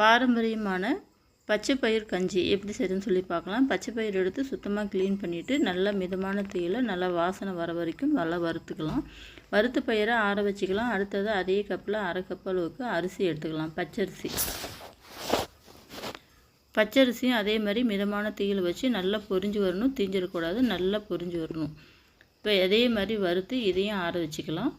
பாரம்பரியமான பச்சை பயிர் கஞ்சி எப்படி செய்யுதுன்னு சொல்லி பார்க்கலாம். பச்சை பயிர் எடுத்து சுத்தமாக க்ளீன் பண்ணிவிட்டு நல்லா மிதமான தீயில் நல்லா வாசனை வர வரைக்கும் நல்லா வறுத்துக்கலாம். வறுத்த பயிரை ஆற வச்சுக்கலாம். அடுத்தது அதே கப்பில் அரை கப் அளவுக்கு அரிசி எடுத்துக்கலாம். பச்சரிசி. பச்சரிசியும் அதே மாதிரி மிதமான தீயில் வச்சு நல்லா பொரிஞ்சு வரணும். தீஞ்சிடக்கூடாது. நல்லா பொரிஞ்சு வரணும். இப்போ அதே மாதிரி வறுத்து இதையும் ஆற வச்சுக்கலாம்.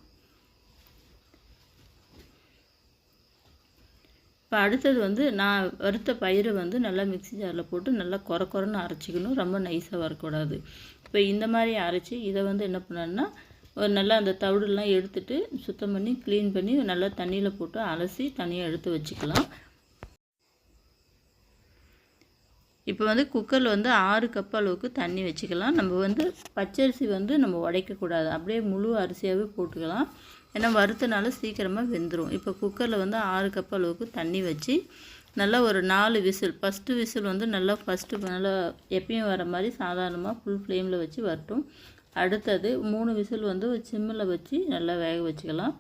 இப்போ அடுத்தது வந்து நான் வறுத்த பயிரை வந்து நல்லா மிக்ஸி ஜாரில் போட்டு நல்லா குறை குறைன்னு அரைச்சிக்கணும். ரொம்ப நைஸாக வரக்கூடாது. இப்போ இந்த மாதிரி அரைச்சி இதை வந்து என்ன பண்ணேன்னா ஒரு நல்லா அந்த தவிடுலாம் எடுத்துட்டு சுத்தம் பண்ணி க்ளீன் பண்ணி நல்லா தண்ணியில் போட்டு அலசி தனியாக எடுத்து வச்சுக்கலாம். இப்போ வந்து குக்கரில் வந்து ஆறு கப் அளவுக்கு தண்ணி வச்சுக்கலாம். நம்ம வந்து பச்சரிசி வந்து நம்ம உடைக்கக்கூடாது. அப்படியே முழு அரிசியாகவே போட்டுக்கலாம். ஏன்னா வறுத்தனால சீக்கிரமாக வெந்துடும் இப்போ குக்கரில் வந்து ஆறு கப் அளவுக்கு தண்ணி வச்சு நல்லா ஒரு நாலு விசில் ஃபஸ்ட்டு விசில் வந்து நல்லா ஃபஸ்ட்டு நல்லா எப்பயும் வர மாதிரி சாதாரணமாக ஃபுல் ஃப்ளேமில் வச்சு வரட்டும். அடுத்தது மூணு விசில் வந்து சிம்மில் வச்சு நல்லா வேக வச்சுக்கலாம்.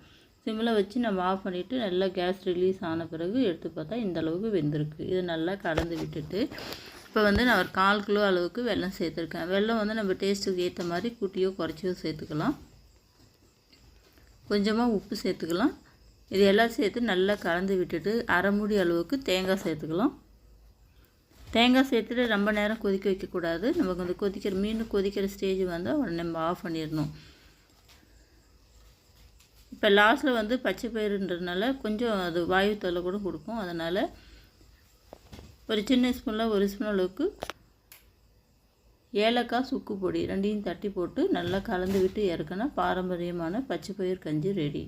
சிம்மில் வச்சு நம்ம ஆஃப் பண்ணிவிட்டு நல்லா கேஸ் ரிலீஸ் ஆன பிறகு எடுத்து பார்த்தா இந்த அளவுக்கு வெந்திருக்கு. இதை நல்லா கலந்து விட்டுட்டு இப்போ வந்து நான் ஒரு கால் கிலோ அளவுக்கு வெல்லம் சேர்த்துருக்கேன். வெல்லம் வந்து நம்ம டேஸ்ட்டுக்கு ஏற்ற மாதிரி கூட்டியோ குறைச்சியோ சேர்த்துக்கலாம். கொஞ்சமாக உப்பு சேர்த்துக்கலாம். இது எல்லாம் சேர்த்து நல்லா கலந்து விட்டுட்டு அரை மூடி அளவுக்கு தேங்காய் சேர்த்துக்கலாம். தேங்காய் சேர்த்துட்டு ரொம்ப நேரம் கொதிக்க வைக்கக்கூடாது. நமக்கு வந்து கொதிக்கிற மீன் கொதிக்கிற ஸ்டேஜ் வந்தால் உடனே நம்ம ஆஃப் பண்ணிடணும். இப்போ லாஸ்ட்டில் வந்து பச்சை பயிருன்றதுனால கொஞ்சம் அது வாயு தொல்லை கூட கொடுக்கும். அதனால் ஒரு சின்ன ஸ்பூனில் ஒரு ஸ்பூன் அளவுக்கு ஏலக்காய் சுக்கு பொடி ரெண்டையும் தட்டி போட்டு நல்லா கலந்து விட்டு இறக்குனா பாரம்பரியமான பச்சை பயிர் கஞ்சி ரெடி